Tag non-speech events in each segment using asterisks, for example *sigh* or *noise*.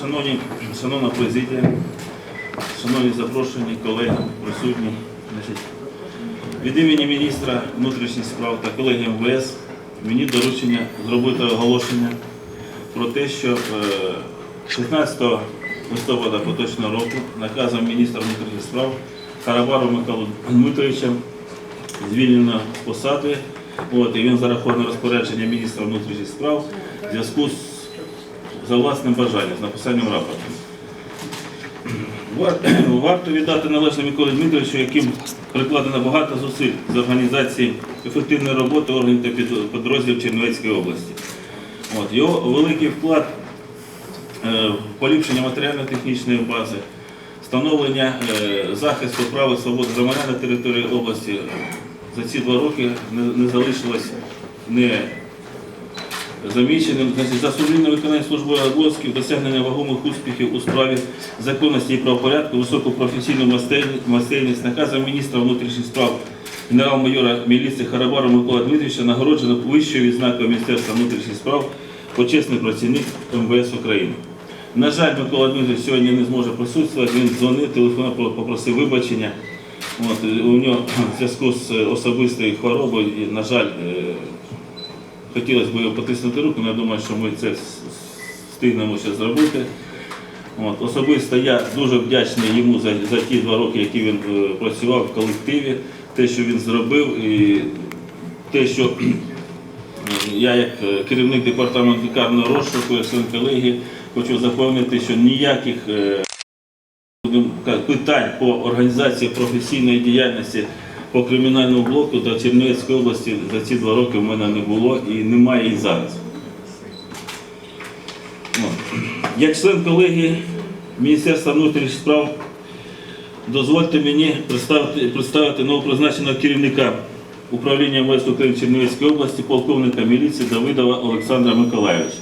Шановні, шановна президія, шановні запрошені, колеги, присутні. Від імені міністра внутрішніх справ та колеги МВС мені доручення зробити оголошення про те, що е, 16 листопада поточного року наказом міністра внутрішніх справ Харабару Миколу Дмитровича звільнено з посади. От, і він за рахунок розпорядження міністра внутрішніх справ в зв'язку з за власним бажанням, з написанням рапорту. *clears throat* Варто віддати належне Миколі Дмитровичу, яким прикладено багато зусиль з організації ефективної роботи органів та під- підрозділів Чернівецької області. От, його великий вклад е, в поліпшення матеріально-технічної бази, встановлення е, захисту прав і свобод громадян на території області за ці два роки не, не залишилось не заміченим значить, за сумлінне виконання службових обов'язків, досягнення вагомих успіхів у справі законності і правопорядку, високу професійну майстерні- майстерність наказом міністра внутрішніх справ генерал-майора міліції Харабару Микола Дмитровича нагороджено вищою відзнакою Міністерства внутрішніх справ почесний працівник МВС України. На жаль, Микола Дмитрович сьогодні не зможе присутствувати, він дзвонив, телефонував, попросив вибачення. От, у нього в зв'язку з е, особистою хворобою, на жаль, е, Хотілося б його потиснути руку, але я думаю, що ми це встигнемо ще зробити. От. Особисто я дуже вдячний йому за, за ті два роки, які він е, працював в колективі, те, що він зробив, і те, що я як е, керівник департаменту лікарного розшуку, як член хочу запевнити, що ніяких е, питань по організації професійної діяльності по кримінальному блоку та Чернівецької області за ці два роки в мене не було і немає і зараз. Як член колегії Міністерства внутрішніх справ, дозвольте мені представити, представити новопризначеного керівника управління МВС України Чернівецької області, полковника міліції Давидова Олександра Миколаївича.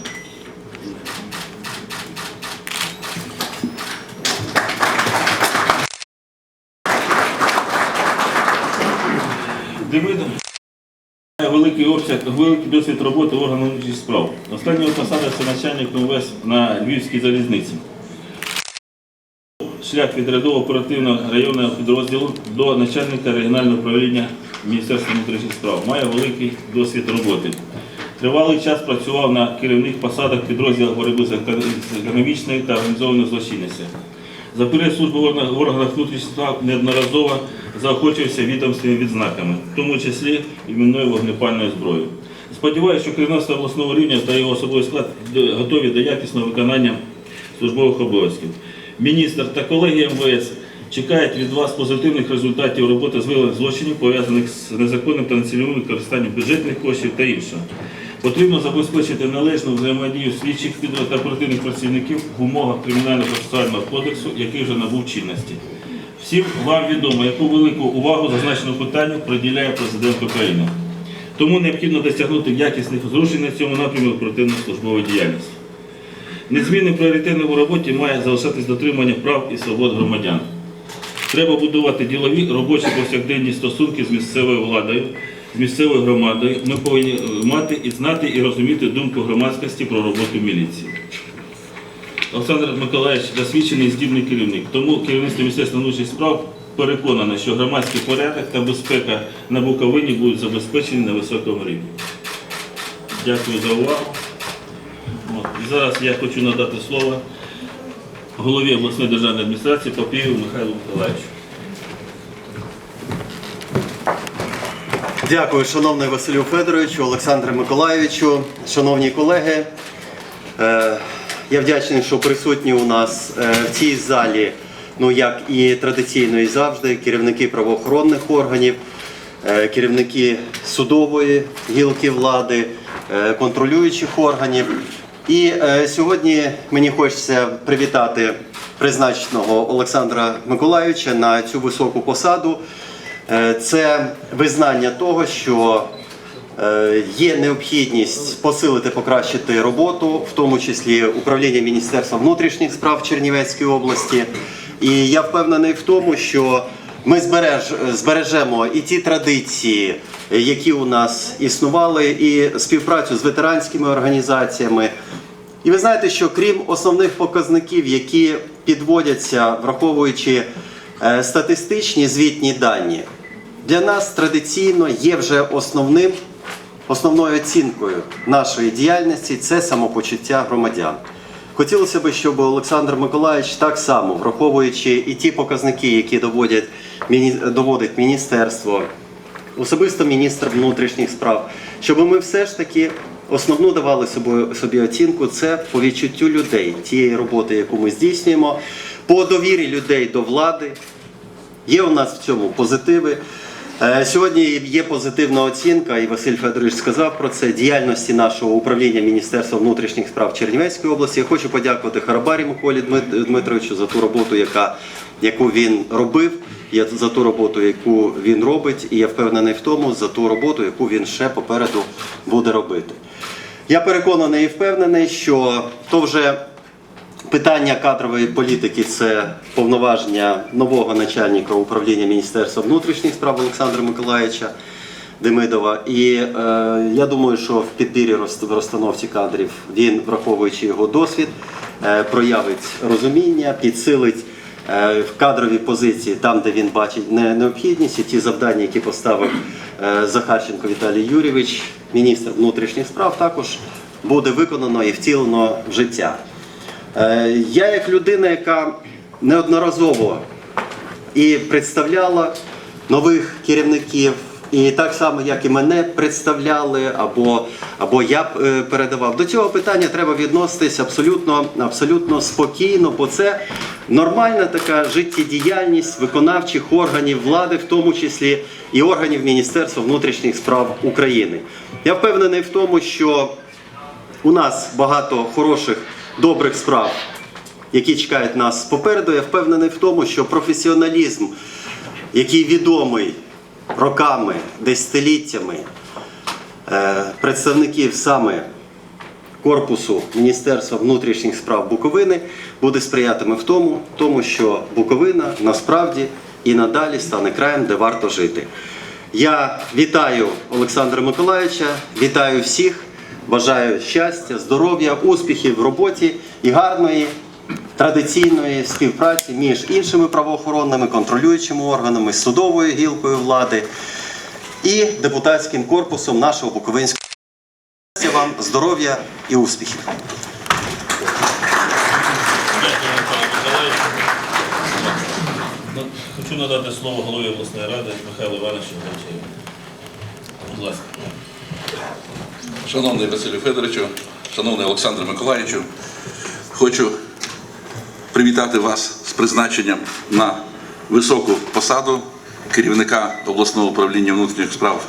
Давидов має великий обсяг, великий досвід роботи органів внутрішніх справ. Остання його посада це начальник МВС на Львівській залізниці. Шлях від рядового оперативного районного підрозділу до начальника регіонального управління Міністерства внутрішніх справ. Має великий досвід роботи. Тривалий час працював на керівних посадах підрозділів боротьби з еко- з економічною та організованою злочинністю. За період служби в органах- внутрішніх справ неодноразово заохочувався відомственними відзнаками, в тому числі іменною вогнепальною зброєю. Сподіваюся, що керівництво обласного рівня та його особовий склад готові до якісного виконання службових обов'язків. Міністр та колеги МВС чекають від вас позитивних результатів роботи з виявлених злочинів, пов'язаних з незаконним та нецільовим використанням бюджетних коштів та іншого. Потрібно забезпечити належну взаємодію слідчих підрозділів та оперативних працівників в умовах кримінального процесуального кодексу, який вже набув чинності. Всім вам відомо, яку велику увагу зазначеному питанню приділяє президент України. Тому необхідно досягнути якісних зрушень на цьому напрямку оперативної службової діяльності. Незмінним пріоритетом у роботі має залишатись дотримання прав і свобод громадян. Треба будувати ділові робочі повсякденні стосунки з місцевою владою, місцевою громадою. Ми повинні е, мати і знати і розуміти думку громадськості про роботу міліції. Олександр Миколаївич досвідчений здібний керівник. Тому керівництво Міністерства внутрішніх справ переконане, що громадський порядок та безпека на Буковині будуть забезпечені на високому рівні. Дякую за увагу. От. Зараз я хочу надати слово голові обласної державної адміністрації Попієву Михайлу Миколаївичу. Дякую, шановний Василю Федоровичу, Олександре Миколаєвичу, шановні колеги. Е, Я вдячний, що присутні у нас е, в цій залі, ну як і традиційно і завжди, керівники правоохоронних органів, е, керівники судової гілки влади, контролюючих органів. І сьогодні мені хочеться привітати призначеного Олександра Миколаївича на цю високу посаду. Е, Це визнання того, що е, є необхідність посилити, покращити роботу, в тому числі управління Міністерства внутрішніх справ Чернівецької області. І я впевнений в тому, що ми збереж, збережемо і ті традиції, які у нас існували, і співпрацю з ветеранськими організаціями, І ви знаєте, що крім основних показників, які підводяться, враховуючи е, статистичні звітні дані, для нас традиційно є вже основним, основною оцінкою нашої діяльності це самопочуття громадян. Хотілося б, щоб Олександр Миколаївич так само, враховуючи і ті показники, які доводять, доводить міністерство, особисто міністр внутрішніх справ, щоб ми все ж таки основну давали собі, собі оцінку це по відчуттю людей, тієї роботи, яку ми здійснюємо, по довірі людей до влади. Є у нас в цьому позитиви. Е, Сьогодні є позитивна оцінка, і Василь Федорович сказав про це діяльності нашого управління Міністерства внутрішніх справ Чернівецької області. Я хочу подякувати Харабарі Миколі Дмитровичу за ту роботу, яка, яку він робив, за ту роботу, яку він робить, і я впевнений в тому, за ту роботу, яку він ще попереду буде робити. Я переконаний і впевнений, що то вже Питання кадрової політики це повноваження нового начальника управління Міністерства внутрішніх справ Олександра Миколаївича Демидова. І е, я думаю, що в підбірі в розстановці кадрів він, враховуючи його досвід, е, проявить розуміння, підсилить е, в кадрові позиції там, де він бачить не- необхідність, і ті завдання, які поставив е, Захарченко Віталій Юрійович, міністр внутрішніх справ, також буде виконано і втілено в життя. Е, Я як людина, яка неодноразово і представляла нових керівників, і так само, як і мене представляли, або, або я е, передавав. До цього питання треба відноситись абсолютно, абсолютно спокійно, бо це нормальна така життєдіяльність виконавчих органів влади, в тому числі і органів Міністерства внутрішніх справ України. Я впевнений в тому, що у нас багато хороших, добрих справ, які чекають нас попереду. Я впевнений в тому, що професіоналізм, який відомий роками, десятиліттями е, представників саме корпусу Міністерства внутрішніх справ Буковини, буде сприятиме в тому, тому що Буковина насправді і надалі стане краєм, де варто жити. Я вітаю Олександра Миколаївича, вітаю всіх, бажаю щастя, здоров'я, успіхів в роботі і гарної традиційної співпраці між іншими правоохоронними контролюючими органами, судовою гілкою влади і депутатським корпусом нашого Буковинського. Щастя вам, здоров'я і успіхів. Хочу надати слово голові обласної ради Михайлу Івановичу Гончареву. Будь ласка. Шановний Василю Федоровичу, шановний Олександр Миколаївичу, хочу привітати вас з призначенням на високу посаду керівника обласного управління внутрішніх справ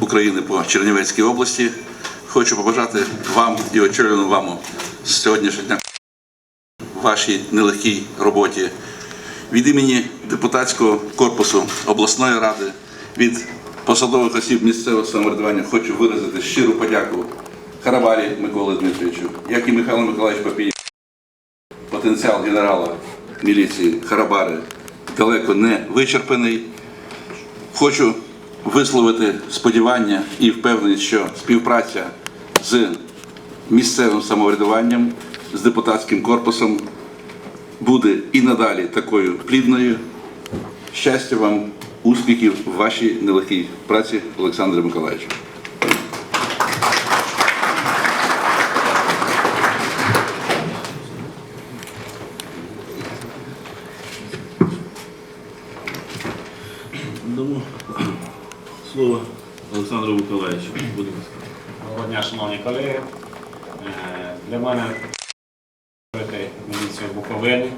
України по Чернівецькій області. Хочу побажати вам і очолюваному вам з сьогоднішнього дня вашій нелегкій роботі. Від імені депутатського корпусу обласної ради, від посадових осіб місцевого самоврядування хочу виразити щиру подяку Харабарі Миколі Дмитровичу, як і Михайло Миколаївич Папій. Потенціал генерала міліції Харабари далеко не вичерпаний. Хочу висловити сподівання і впевненість, що співпраця з місцевим самоврядуванням, з депутатським корпусом буде і надалі такою плідною. Щастя вам, успіхів в вашій нелегкій праці, Олександре Миколаївичу. Дамо слово Олександру Миколаївичу. Будь ласка. Доброго дня, шановні колеги. Е, Для мене говорити міліцію Буковини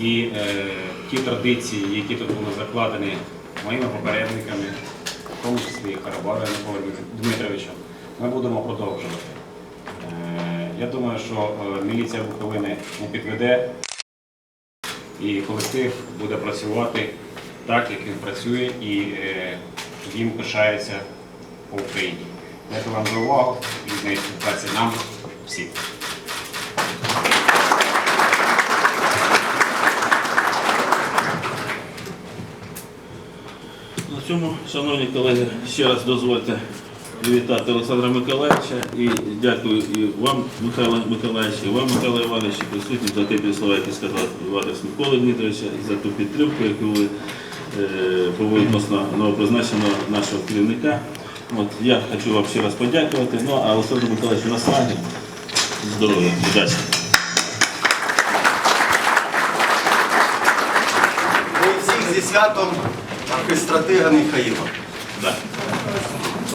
і е, ті традиції, які тут були закладені моїми попередниками, в тому числі і Харабарою Дмитровичем, ми будемо продовжувати. Е, я думаю, що е, міліція Буковини не підведе і колектив буде працювати так, як він працює, і е, їм пишається по Україні. Дякую вам за увагу і співпраці нам всім. Цьому, шановні колеги, ще раз дозвольте привітати Олександра Миколаївича і дякую і вам, Михайло Миколаївич, і вам, Михайло Іванович, і присутнім за теплі слова, які сказав в адрес Миколи Дмитровича, і за ту підтримку, яку ви е, повели новопризначеного нашого керівника. От, я хочу вам ще раз подякувати. Ну а Олександру Миколаївичу наснаги, здоров'я, удачі. Зі святом архистратига Михаїла. Да.